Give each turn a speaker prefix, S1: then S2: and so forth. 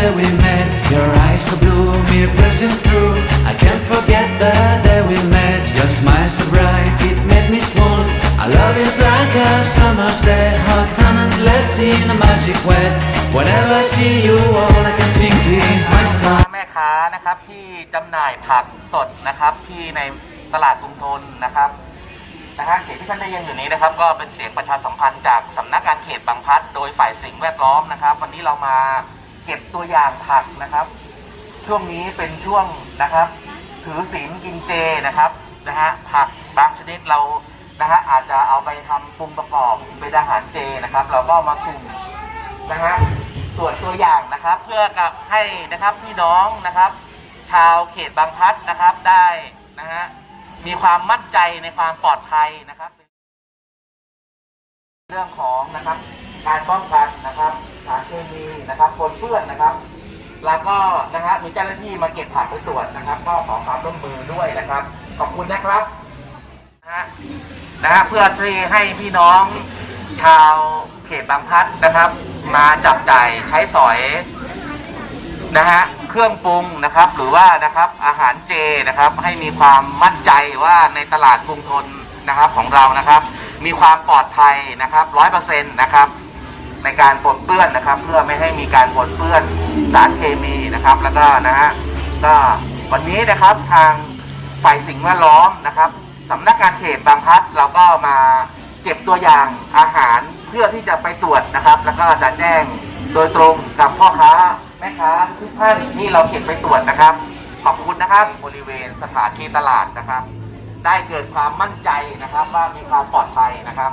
S1: day we met Your eyes so blue, me pressing through I can't forget the day we met Your smile so bright, it made me swoon Our love is like a summer's day Hot and endless in a magic way Whenever I see you, all I can think is my son
S2: แม่ค้านะครับที่จำหน่ายผักสดนะครับที่ในตลาดกรุงทนนะครับนะฮะเสียงที่ท่านได้ยินอยู่นี้นะครับก็เป็นเสียงประชาสัมพันธ์จากสำนักงานเขตบางพัดโดยฝ่ายสิ่งแวดล้อมนะครับ วันนี้เรามา ก็บตัวอย่างผักนะครับ ช่วงนี้เป็นช่วงนะครับ ถือศีลกินเจนะครับนะฮะผักบางชนิดเรานะฮะอาจจะเอาไปทำปรุงประกอบเป็นอาหารเจนะครับ เราก็มาคุมนะฮะส่วนตัวอย่างนะครับ เพื่อกับให้นะครับพี่น้องนะครับ ชาวเขตบางพัดนะครับได้นะฮะมีความมั่นใจในความปลอดภัยนะครับ เรื่องของนะครับ การป้องกันนะครับสารเคมี นะครับปนเปื้อนนะครับ แล้วก็นะฮะมีเจ้าหน้าที่มาเก็บผักไปตรวจนะครับ ก็ขอความร่วมมือด้วยนะครับ ขอบคุณนะครับนะฮะนะฮะเพื่อที่ให้พี่น้องชาวเขตบางพลัดนะครับ มาจับจ่ายใช้สอยนะฮะเครื่องปรุงนะครับ หรือว่านะครับอาหารเจนะครับ ให้มีความมั่นใจว่าในตลาดกรุงทนนะครับของเรานะครับ มีความปลอดภัยนะครับร้อยเปอร์เซ็นต์นะครับ ในการปนเปื้อนนะครับ เพื่อไม่ให้มีการปนเปื้อนสารเคมีนะครับ แล้วก็นะฮะก็วันนี้นะครับทางฝ่ายสิ่งแวดล้อมนะครับสำนักงานเขตบางพัดเราก็มาเก็บตัวอย่างอาหารเพื่อที่จะไปตรวจนะครับ แล้วก็จะแจ้งโดยตรงกับพ่อค้าแม่ค้าทุกท่านที่เราเก็บไปตรวจนะครับ ขอบคุณนะครับบริเวณสถานที่ตลาดนะครับ ได้เกิดความมั่นใจนะครับว่ามีความปลอดภัยนะครับ